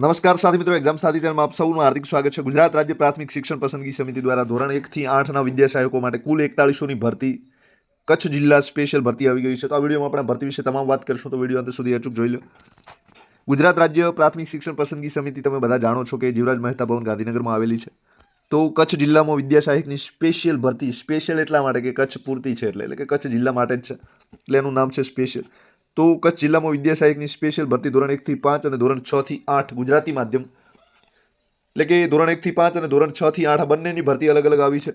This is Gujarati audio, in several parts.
નમસ્કાર સાથી મિત્રો એક્ઝામ સાથી ચેનલમાં આપ સૌનું હાર્દિક સ્વાગત છે. ગુજરાત રાજ્ય પ્રાથમિક શિક્ષણ પસંદગી સમિતિ દ્વારા ધોરણ એકથી આઠના વિદ્યા સહાયકો માટે કુલ એકતાળીસોની ભરતી, કચ્છ જિલ્લા સ્પેશિયલ ભરતી આવી ગઈ છે. તો આ વિડીયોમાં આપણે ભરતી વિશે તમામ વાત કરીશું. તો વીડિયો અંત સુધી અચૂક જોઈ લો. ગુજરાત રાજ્ય પ્રાથમિક શિક્ષણ પસંદગી સમિતિ તમે બધા જાણો છો કે જીવરાજ મહેતા ભવન ગાંધીનગરમાં આવેલી છે. તો કચ્છ જિલ્લામાં વિદ્યાસાહિકની સ્પેશિયલ ભરતી સ્પેશિયલ એટલા માટે કે કચ્છ પૂરતી છે એટલે એટલે કે કચ્છ જિલ્લા માટે જ છે. એટલે એનું નામ છે સ્પેશિયલ તો કચ્છ જિલ્લામાં વિદ્યા સહાયકની સ્પેશિયલ ભરતી ધોરણ એકથી પાંચ અને ધોરણ છ થી આઠ ગુજરાતી માધ્યમ. એટલે કે ધોરણ એકથી પાંચ અને ધોરણ છ થી આઠ આ બંનેની ભરતી અલગ અલગ આવી છે.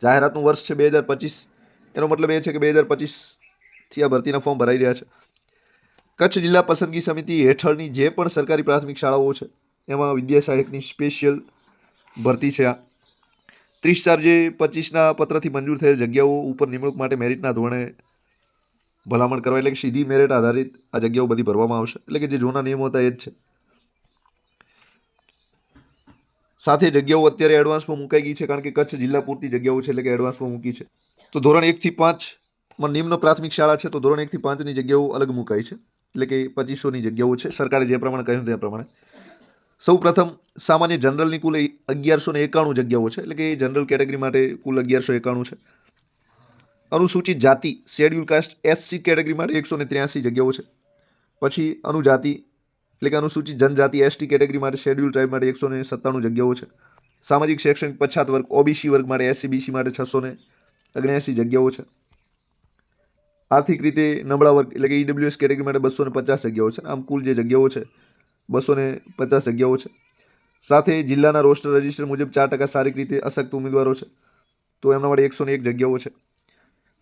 જાહેરાતનું વર્ષ છે બે હજાર પચીસ. એનો મતલબ એ છે કે બે હજાર પચીસથી આ ભરતીના ફોર્મ ભરાઈ રહ્યા છે. કચ્છ જિલ્લા પસંદગી સમિતિ હેઠળની જે પણ સરકારી પ્રાથમિક શાળાઓ છે, એમાં વિદ્યાસહાયકની સ્પેશિયલ ભરતી છે આ. ત્રીસ ચાર જે પચીસના પત્રથી મંજૂર થયેલ જગ્યાઓ ઉપર નિમણૂક માટે મેરિટના ધોરણે ભલામણ કરવા એટલે કે સીધી મેરિટ આધારિત આ જગ્યાઓ બધી ભરવામાં આવશે. એટલે કે જે જૂના નિયમો હતા એ જ છે. સાથે જગ્યાઓ અત્યારે એડવાન્સમાં મુકાઈ ગઈ છે કારણ કે કચ્છ જિલ્લા પૂરતી જગ્યાઓ છે એટલે કે એડવાન્સમાં મૂકી છે. તો ધોરણ એકથી પાંચમાં નિમ્ન પ્રાથમિક શાળા છે તો ધોરણ એકથી પાંચની જગ્યાઓ અલગ મુકાઈ છે. એટલે કે પચીસોની જગ્યાઓ છે. સરકારે જે પ્રમાણે કહ્યું તે પ્રમાણે. સૌ પ્રથમ સામાન્ય જનરલની કુલ અગિયારસો ને એકાણું જગ્યાઓ છે. એટલે કે જનરલ કેટેગરી માટે કુલ અગિયારસો એકાણું છે. અનુસૂચિત જાતિ શેડ્યુલ કાસ્ટ એસસી કેટેગરી માટે એકસો ને ત્ર્યાસી જગ્યાઓ છે. પછી અનુજાતિ, એટલે કે અનુસૂચિત જનજાતિ એસટી કેટેગરી માટે શેડ્યુલ ટ્રાઇબ માટે એકસો ને સત્તાણું જગ્યાઓ છે. સામાજિક શૈક્ષણિક પછાત વર્ગ ઓબીસી વર્ગ માટે એસસી બીસી માટે છસો ને ઓગણ્યાસી જગ્યાઓ છે. આર્થિક રીતે નબળા વર્ગ, એટલે કે ઈડબ્લ્યુએસ કેટેગરી માટે બસો ને પચાસ જગ્યાઓ છે. આમ કુલ જે જગ્યાઓ છે, બસો ને પચાસ જગ્યાઓ છે. સાથે જિલ્લાના રોસ્ટર રજિસ્ટર મુજબ ચાર ટકા શારીરિક રીતે અશક્ત ઉમેદવારો છે. તો એમના માટે એકસો ને એક જગ્યાઓ છે.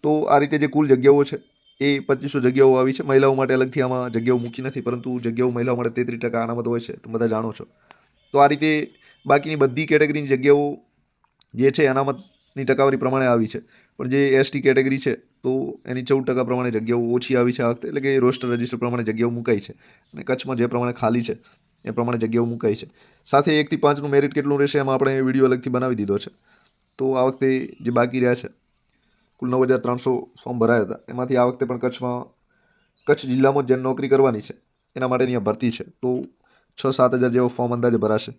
તો આ રીતે જે કુલ જગ્યાઓ છે, એ પચીસો જગ્યાઓ આવી છે. મહિલાઓ માટે અલગથી આમાં જગ્યાઓ મૂકી નથી, પરંતુ જગ્યાઓ મહિલાઓ માટે તેત્રીસ ટકા અનામત હોય છે. તમે બધા જાણો છો. તો આ રીતે બાકીની બધી કેટેગરીની જગ્યાઓ જે છે અનામતની ટકાવારી પ્રમાણે આવી છે. પણ જે એસટી કેટેગરી છે, તો એની ચૌદ ટકા પ્રમાણે જગ્યાઓ ઓછી આવી છે આ વખતે. એટલે કે રોસ્ટર રજિસ્ટર પ્રમાણે જગ્યાઓ મુકાઈ છે. અને કચ્છમાં જે પ્રમાણે ખાલી છે, એ પ્રમાણે જગ્યાઓ મુકાઈ છે. સાથે એકથી પાંચનું મેરિટ કેટલું રહેશે, એમાં આપણે વીડિયો અલગથી બનાવી દીધો છે. તો આ વખતે જે બાકી રહ્યા છે કુલ નવ હજાર ત્રણસો ફોર્મ ભરાયા હતા. એમાંથી આ વખતે પણ કચ્છમાં, કચ્છ જિલ્લામાં જેને નોકરી કરવાની છે, એના માટેની આ ભરતી છે. તો છ સાત હજાર જેવો ફોર્મ અંદાજે ભરાશે.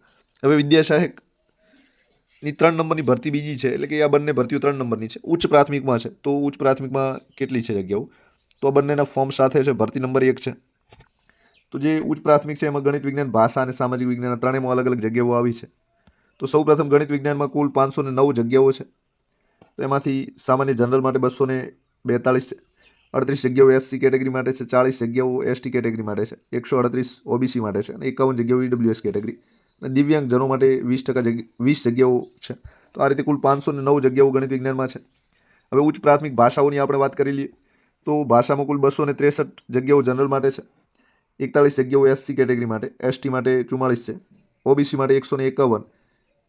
હવે વિદ્યા સહાયકની ત્રણ નંબરની ભરતી બીજી છે, એટલે કે આ બંને ભરતીઓ ત્રણ નંબરની છે. ઉચ્ચ પ્રાથમિકમાં છે. તો ઉચ્ચ પ્રાથમિકમાં કેટલી છે જગ્યાઓ? તો આ બંનેના ફોર્મ સાથે છે, ભરતી નંબર એક છે. તો જે ઉચ્ચ પ્રાથમિક છે, એમાં ગણિત વિજ્ઞાન, ભાષા અને સામાજિક વિજ્ઞાન ત્રણેયમાં અલગ અલગ જગ્યાઓ આવી છે. તો સૌ પ્રથમ ગણિત વિજ્ઞાનમાં કુલ પાંચસો ને નવ જગ્યાઓ છે. તો એમાંથી સામાન્ય જનરલ માટે બસો ને બેતાળીસ, અડત્રીસ જગ્યાઓ એસસી કેટેગરી માટે છે, ચાળીસ જગ્યાઓ એસટી કેટેગરી માટે છે, એકસો અડત્રીસ ઓબીસી માટે છે અને એકાવન જગ્યાઓ ઈડબ્લ્યુએસ કેટેગરી. અને દિવ્યાંગજનો માટે વીસ ટકા જગ્યા, વીસ જગ્યાઓ છે. તો આ રીતે કુલ પાંચસો ને નવ જગ્યાઓ ગણિત વિજ્ઞાનમાં છે. હવે ઉચ્ચ પ્રાથમિક ભાષાઓની આપણે વાત કરી લઈએ, તો ભાષામાં કુલ બસો ને ત્રેસઠ જગ્યાઓ જનરલ માટે છે, એકતાળીસ જગ્યાઓ એસસી કેટેગરી માટે એસટી માટે ચુમ્માળીસ છે ઓબીસી માટે એકસો ને એકાવન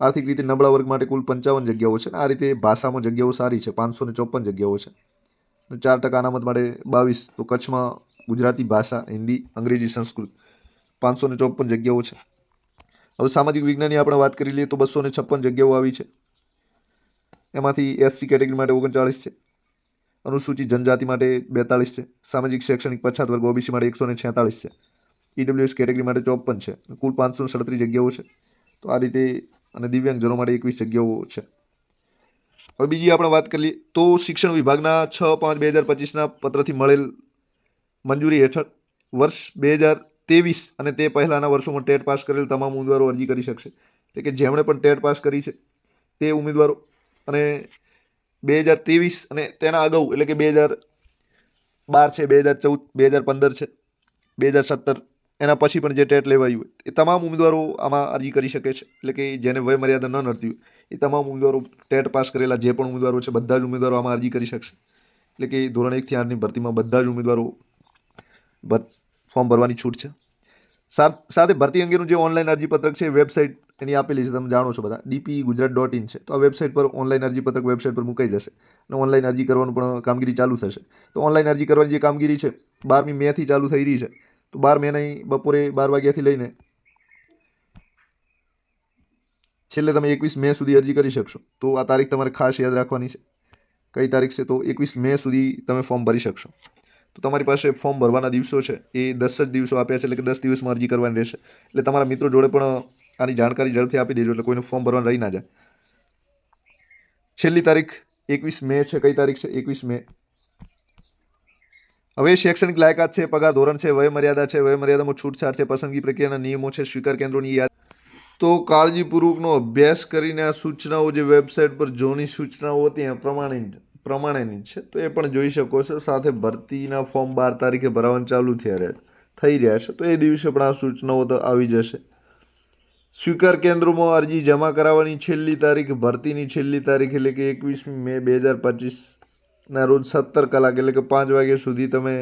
આર્થિક રીતે નબળા વર્ગ માટે કુલ પંચાવન જગ્યાઓ છે આ રીતે ભાષામાં જગ્યાઓ સારી છે, પાંચસો ને ચોપન જગ્યાઓ છે. ચાર ટકા અનામત માટે બાવીસ, તો કચ્છમાં ગુજરાતી ભાષા, હિન્દી, અંગ્રેજી, સંસ્કૃત પાંચસો ને ચોપન જગ્યાઓ છે. હવે સામાજિક વિજ્ઞાનની આપણે વાત કરી લઈએ તો બસો ને છપ્પન જગ્યાઓ આવી છે. એમાંથી એસસી કેટેગરી માટે ઓગણચાળીસ છે. અનુસૂચિત જનજાતિ માટે બેતાળીસ છે. સામાજિક શૈક્ષણિક પછાત વર્ગ ઓબીસી માટે એકસો ને છેતાળીસ છે. ઈડબ્લ્યુએસ કેટેગરી માટે ચોપન છે. કુલ પાંચસો સડત્રીસ જગ્યાઓ છે. તો આ રીતે અને દિવ્યાંગજનો માટે એકવીસ જગ્યાઓ છે. હવે બીજી આપણે વાત કરીએ તો શિક્ષણ વિભાગના છ પાંચ બે હજાર પચીસના પત્રથી મળેલ મંજૂરી હેઠળ વર્ષ બે હજાર ત્રેવીસ અને તે પહેલાંના વર્ષોમાં ટેટ પાસ કરેલ તમામ ઉમેદવારો અરજી કરી શકશે. એટલે કે જેમણે પણ ટેટ પાસ કરી છે તે ઉમેદવારો. અને બે હજાર ત્રેવીસ અને તેના અગાઉ એટલે કે બે હજાર બાર છે, બે હજાર ચૌદ, બે હજાર પંદર છે, બે હજાર સત્તર એના પછી પણ જે ટેટ લેવાયું હોય, એ તમામ ઉમેદવારો આમાં અરજી કરી શકે છે. એટલે કે જેને વયમર્યાદા ન નડતી હોય, એ તમામ ઉમેદવારો ટેટ પાસ કરેલા જે પણ ઉમેદવારો છે, બધા જ ઉમેદવારો આમાં અરજી કરી શકશે. એટલે કે ધોરણ એકથી આઠની ભરતીમાં બધા જ ઉમેદવારો ફોર્મ ભરવાની છૂટ છે. સાથે ભરતી અંગેનું જે ઓનલાઈન અરજીપત્રક છે વેબસાઇટ એની આપેલી છે, તમે જાણો છો બધા. ડીપી ગુજરાત ડોટ ઇન છે. તો આ વેબસાઇટ પર ઓનલાઈન અરજીપત્રક વેબસાઇટ પર મુકાઈ જશે અને ઓનલાઈન અરજી કરવાનું પણ કામગીરી ચાલુ થશે. તો ઓનલાઈન અરજી કરવાની જે કામગીરી છે, બારમી મેથી ચાલુ થઈ રહી છે. તો બાર મેની બપોરે બાર વાગ્યાથી લઈને છેલ્લે તમે એકવીસ મે સુધી અરજી કરી શકશો. તો આ તારીખ તમારે ખાસ યાદ રાખવાની છે. કઈ તારીખ છે તો એકવીસ મે સુધી તમે ફોર્મ ભરી શકશો. તો તમારી પાસે ફોર્મ ભરવાના દિવસો છે. એ દસ જ દિવસો આપ્યા છે એટલે કે દસ દિવસમાં અરજી કરવાની રહેશે. એટલે તમારા મિત્રો જોડે પણ આની જાણકારી ઝડપથી આપી દેજો એટલે કોઈનું ફોર્મ ભરવાનું રહી ના જાય. છેલ્લી તારીખ એકવીસ મે છે. કઈ તારીખ છે? એકવીસ મે. હવે શૈક્ષણિક લાયકાત છે, પગાર ધોરણ છે, વયમર્યાદા છે, વયમર્યાદામાં છૂટછાટ છે, પસંદગી પ્રક્રિયાના નિયમો છે, સ્વીકાર કેન્દ્રોની યાદ. તો કાળજીપૂર્વકનો અભ્યાસ કરીને આ સૂચનાઓ જે વેબસાઇટ પર જોની સૂચનાઓ હતી, એ પ્રમાણે પ્રમાણેની છે. તો એ પણ જોઈ શકો છો. સાથે ભરતીના ફોર્મ બાર તારીખે ભરાવાનું ચાલુ થયા થઈ રહ્યા છે. તો એ દિવસે પણ આ સૂચનાઓ તો આવી જશે. સ્વીકાર કેન્દ્રોમાં અરજી જમા કરાવવાની છેલ્લી તારીખ, ભરતીની છેલ્લી તારીખ એટલે કે એકવીસમી મે બે હજાર પચીસના રોજ સત્તર કલાક એટલે કે પાંચ વાગ્યા સુધી તમે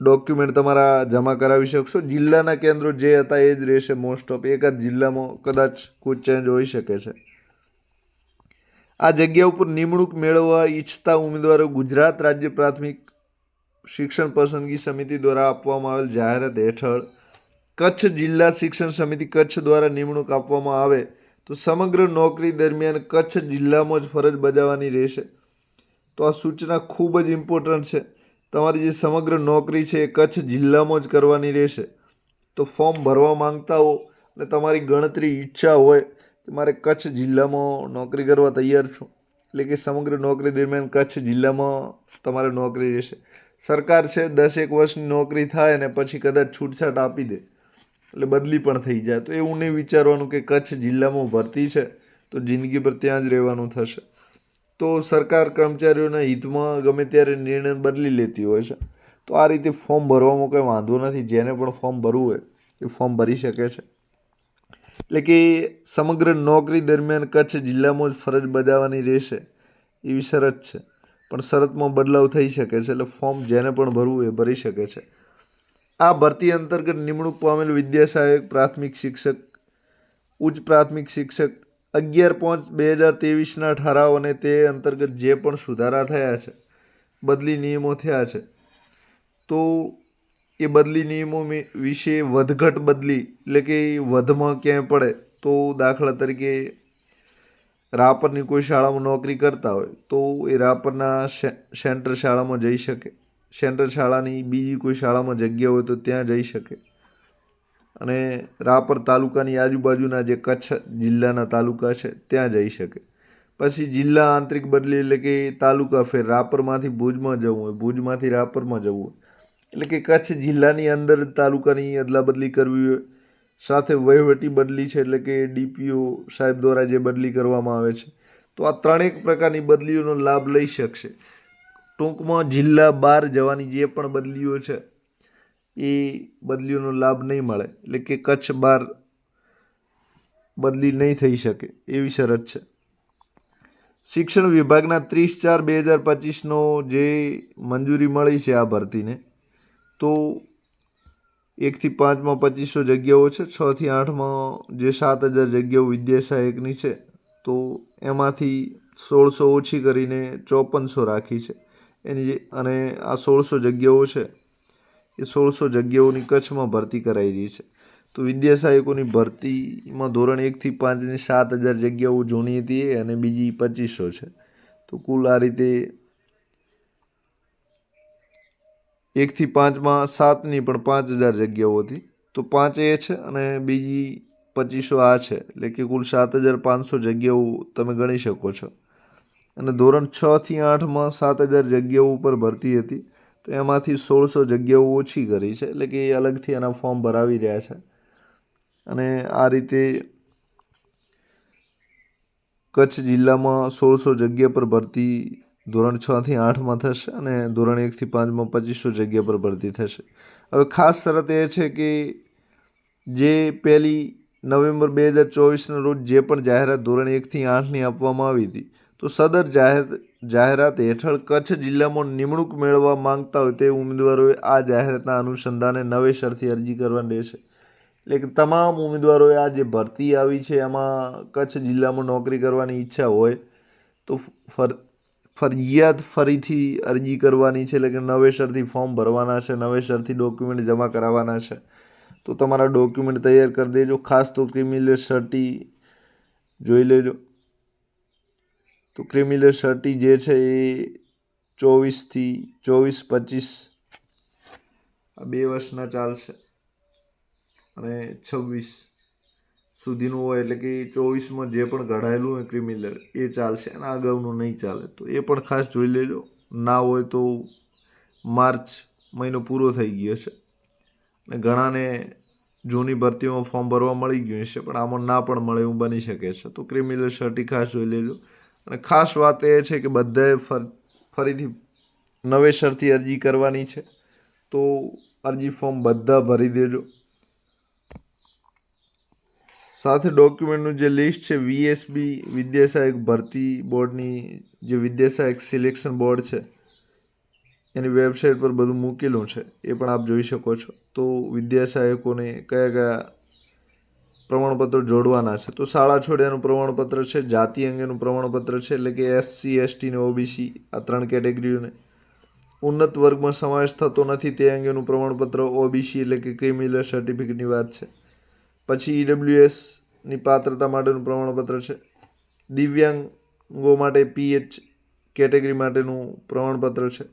ડોક્યુમેન્ટ તમારા જમા કરાવી શકશો. જિલ્લાના કેન્દ્રો જે હતા એ જ રહેશે મોસ્ટ ઓફ એક જ જિલ્લામાં કદાચ કોઈ ચેન્જ હોઈ શકે છે. આ જગ્યા ઉપર નિમણૂક મેળવવા ઈચ્છતા ઉમેદવારો ગુજરાત રાજ્ય પ્રાથમિક શિક્ષણ પસંદગી સમિતિ દ્વારા આપવામાં આવેલ જાહેરાત હેઠળ કચ્છ જિલ્લા શિક્ષણ સમિતિ કચ્છ દ્વારા નિમણૂક આપવામાં આવે તો સમગ્ર નોકરી દરમિયાન કચ્છ જિલ્લામાં જ ફરજ બજાવવાની રહેશે. તો આ સૂચના ખૂબ જ ઇમ્પોર્ટન્ટ છે. તમારી જે સમગ્ર નોકરી છે એ કચ્છ જિલ્લામાં જ કરવાની રહેશે. તો ફોર્મ ભરવા માંગતા હો અને તમારી ગણતરી ઈચ્છા હોય કે મારે કચ્છ જિલ્લામાં નોકરી કરવા તૈયાર છું, એટલે કે સમગ્ર નોકરી દરમિયાન કચ્છ જિલ્લામાં તમારે નોકરી રહેશે. સરકાર છે દસ એક વર્ષની નોકરી થાય અને પછી કદાચ છૂટછાટ આપી દે. એટલે બદલી પણ થઈ જાય. તો એવું નહીં વિચારવાનું કે કચ્છ જિલ્લામાં ભરતી છે, તો જિંદગી પર ત્યાં જ રહેવાનું થશે. તો સરકાર કર્મચારીઓના હિતમાં ગમે ત્યારે નિર્ણય બદલી લેતી હોય છે. તો આ રીતે ફોર્મ ભરવામાં કંઈ વાંધો નથી, જેને પણ ફોર્મ ભરવું હોય, એ ફોર્મ ભરી શકે છે. એટલે કે સમગ્ર નોકરી દરમિયાન કચ્છ જિલ્લામાં જ ફરજ બજાવવાની રહેશે, એવી શરત છે. પણ શરતમાં બદલાવ થઈ શકે છે, એટલે ફોર્મ જેને પણ ભરવું એ ભરી શકે છે. આ ભરતી અંતર્ગત નિમણૂક પામેલ વિદ્યા સહાયક, પ્રાથમિક શિક્ષક, ઉચ્ચ પ્રાથમિક શિક્ષક, અગિયાર પાંચ બે હજાર ત્રેવીસના ઠરાવ અને તે અંતર્ગત જે પણ સુધારા થયા છે, બદલી નિયમો થયા છે. તો એ બદલી નિયમો વિશે વધઘટ બદલી, એટલે કે વધમાં ક્યાંય પડે, તો દાખલા તરીકે રાપરની કોઈ શાળામાં નોકરી કરતા હોય, તો એ રાપરના સેન્ટર શાળામાં જઈ શકે. સેન્ટર શાળાની બીજી કોઈ શાળામાં જગ્યા હોય તો ત્યાં જઈ શકે. અને રાપર તાલુકાની આજુબાજુના જે કચ્છ જિલ્લાના તાલુકા છે, ત્યાં જઈ શકે. પછી જિલ્લા આંતરિક બદલી એટલે કે તાલુકા ફેર રાપરમાંથી ભુજમાં જવું હોય, ભુજમાંથી રાપરમાં જવું હોય. એટલે કે કચ્છ જિલ્લાની અંદર તાલુકાની અદલા બદલી કરવી હોય. સાથે વહીવટી બદલી છે એટલે કે ડીપીઓ સાહેબ દ્વારા જે બદલી કરવામાં આવે છે. તો આ ત્રણેક પ્રકારની બદલીઓનો લાભ લઈ શકશે. ટૂંકમાં જિલ્લા બહાર જવાની જે પણ બદલીઓ છે, એ બદલીઓનો લાભ નહીં મળે. એટલે કે કચ્છ બહાર બદલી નહીં થઈ શકે એવી શરત છે. શિક્ષણ વિભાગના ત્રીસ ચાર બે હજાર પચીસનો જે મંજૂરી મળી છે આ ભરતીને, તો એકથી પાંચમાં પચીસો જગ્યાઓ છે, છથી આઠમાં જે સાત હજાર જગ્યાઓ વિદ્યા સહાયકની છે, તો એમાંથી સોળસો ઓછી કરીને ચોપનસો રાખી છે. એની અને આ સોળસો જગ્યાઓ છે, એ સોળસો જગ્યાઓની કચ્છમાં ભરતી કરાઈ રહી છે. તો વિદ્યા સહાયકોની ભરતીમાં ધોરણ એકથી પાંચની સાત હજાર જગ્યાઓ જૂની હતી અને બીજી પચીસો છે. તો કુલ આ રીતે એકથી પાંચમાં સાતની પણ પાંચ હજાર જગ્યાઓ હતી. તો પાંચ એ છે અને બીજી પચીસો આ છે. એટલે કે કુલ સાત હજાર પાંચસો જગ્યાઓ તમે ગણી શકો છો. અને ધોરણ છથી આઠમાં સાત હજાર જગ્યાઓ ઉપર ભરતી હતી. તો એમાંથી સોળસો જગ્યાઓ ઓછી કરી છે. એટલે કે એ અલગથી એના ફોર્મ ભરાવી રહ્યા છે. અને આ રીતે કચ્છ જિલ્લામાં સોળસો જગ્યા પર ભરતી ધોરણ છથી આઠમાં થશે અને ધોરણ એકથી પાંચમાં પચીસો જગ્યા પર ભરતી થશે. હવે ખાસ શરત એ છે કે જે પહેલી નવેમ્બર બે હજાર ચોવીસના રોજ જે પણ જાહેરાત ધોરણ એકથી આઠની આપવામાં આવી હતી તો સદર જાહેર, જાહેરાત હેઠળ કચ્છ જિલ્લામાં નિમણૂક મેળવવા માંગતા હોય તે ઉમેદવારોએ આ જાહેરાતના અનુસંધાને નવેસરથી અરજી કરવાની રહેશે એટલે કે તમામ ઉમેદવારોએ આ જે ભરતી આવી છે, એમાં કચ્છ જિલ્લામાં નોકરી કરવાની ઈચ્છા હોય, તો ફર, ફરજિયાત ફરીથી અરજી કરવાની છે, એટલે કે નવેસરથી ફોર્મ ભરવાના છે નવેસરથી ડોક્યુમેન્ટ જમા કરાવવાના છે. તો તમારા ડોક્યુમેન્ટ તૈયાર કરી દેજો, ખાસ તો ક્રિમિનલ સર્ટી જોઈ લેજો. તો ક્રિમિલર સર્ટી જે છે એ ચોવીસથી ચોવીસ પચીસ આ બે વર્ષના ચાલશે અને છવ્વીસ સુધીનું હોય એટલે કે ચોવીસમાં જે પણ ઘડાયેલું હોય ક્રિમિલર, એ ચાલશે અને અગાઉનું નહીં ચાલે. તો એ પણ ખાસ જોઈ લેજો. ના હોય તો માર્ચ મહિનો પૂરો થઈ ગયો છે. અને ઘણાને જૂની ભરતીમાં ફોર્મ ભરવા મળી ગયું હશે, પણ આમાં ના પણ મળે એવું બની શકે છે. તો ક્રિમિનલ સર્ટી ખાસ જોઈ લેજો. અને ખાસ વાત એ છે કે બધાએ ફર, ફરીથી નવેસરથી અરજી કરવાની છે. તો અરજી ફોર્મ બધા ભરી દેજો. સાથે ડોક્યુમેન્ટનું જે લિસ્ટ છે વીએસબી વિદ્યાસહાયક ભરતી બોર્ડની જે વિદ્યાસહાયક સિલેક્શન બોર્ડ છે, એની વેબસાઇટ પર બધું મૂકેલું છે, એ પણ આપ જોઈ શકો છો. તો વિદ્યાસહાયકોને કયા કયા પ્રમાણપત્રો જોડવાના છે. તો શાળા છોડ્યાનું પ્રમાણપત્ર છે, જાતિ અંગેનું પ્રમાણપત્ર છે, એટલે કે એસસી એસટી ને ઓબીસી આ ત્રણ કેટેગરીઓને. ઉન્નત વર્ગમાં સમાવેશ થતો નથી તે અંગેનું પ્રમાણપત્ર ઓબીસી એટલે કે ક્રિમિનલ સર્ટિફિકેટની વાત છે. પછી ઈડબ્લ્યુએસની પાત્રતા માટેનું પ્રમાણપત્ર છે. દિવ્યાંગો માટે પીએચ કેટેગરી માટેનું પ્રમાણપત્ર છે.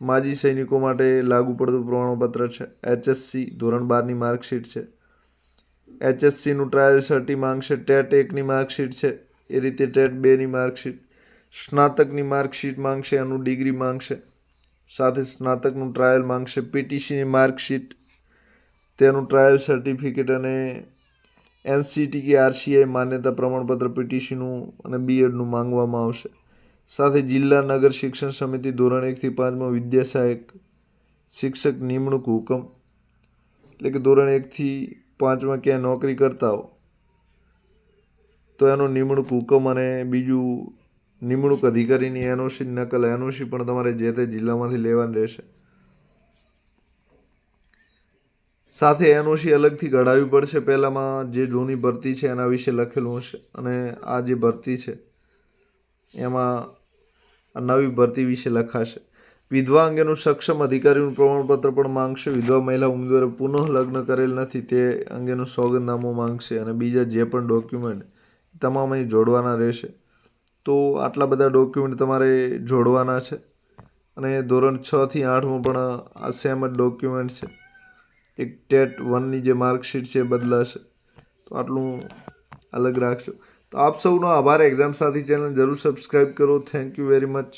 માજી સૈનિકો માટે લાગુ પડતું પ્રમાણપત્ર છે. એચએસસી ધોરણ બારની માર્કશીટ છે. એચએસસીનું ટ્રાયલ સર્ટી માંગશે ટેટ એકની માર્કશીટ છે. એ રીતે ટેટ બેની માર્કશીટ સ્નાતકની માર્કશીટ માંગશે, એનું ડિગ્રી માંગશે. સાથે સ્નાતકનું ટ્રાયલ માંગશે પીટીસીની માર્કશીટ તેનું ટ્રાયલ સર્ટિફિકેટ અને એનસીટી કે આરસીઆઈ માન્યતા પ્રમાણપત્ર પીટીસીનું અને બીએડનું માંગવામાં આવશે. સાથે જિલ્લા નગર શિક્ષણ સમિતિ ધોરણ એકથી પાંચમાં વિદ્યા સહાયક શિક્ષક નિમણૂક હુકમ. એટલે કે ધોરણ એકથી પાંચમાં ક્યાંય નોકરી કરતા હો, તો એનો નિમણૂક હુકમ અને બીજું નિમણૂક અધિકારીની એનઓસી નકલ એનઓસી પણ તમારે જે તે જિલ્લામાંથી લેવાની રહેશે. સાથે એનઓસી અલગથી કઢાવવી પડશે. પહેલાંમાં જે જૂની ભરતી છે એના વિશે લખેલું હશે અને આ જે ભરતી છે, એમાં નવી ભરતી વિશે લખાશે. વિધવા અંગેનું સક્ષમ અધિકારીનું પ્રમાણપત્ર પણ માંગશે. વિધવા મહિલા ઉમેદવારે પુનઃ લગ્ન કરેલ નથી, તે અંગેનું સોગંદનામું માંગશે અને બીજા જે પણ ડોક્યુમેન્ટ તમામ અહીં જોડવાના રહેશે. તો આટલા બધા ડોક્યુમેન્ટ તમારે જોડવાના છે અને ધોરણ છ થી આઠમાં પણ આ સેમ જ ડોક્યુમેન્ટ છે. એક ટેટ વનની જે માર્કશીટ છે એ બદલાશે. તો આટલું અલગ રાખજો. તો આપ સૌનો આભાર. એક્ઝામ સાથી ચેનલ જરૂર સબસ્ક્રાઈબ કરો. Thank you very much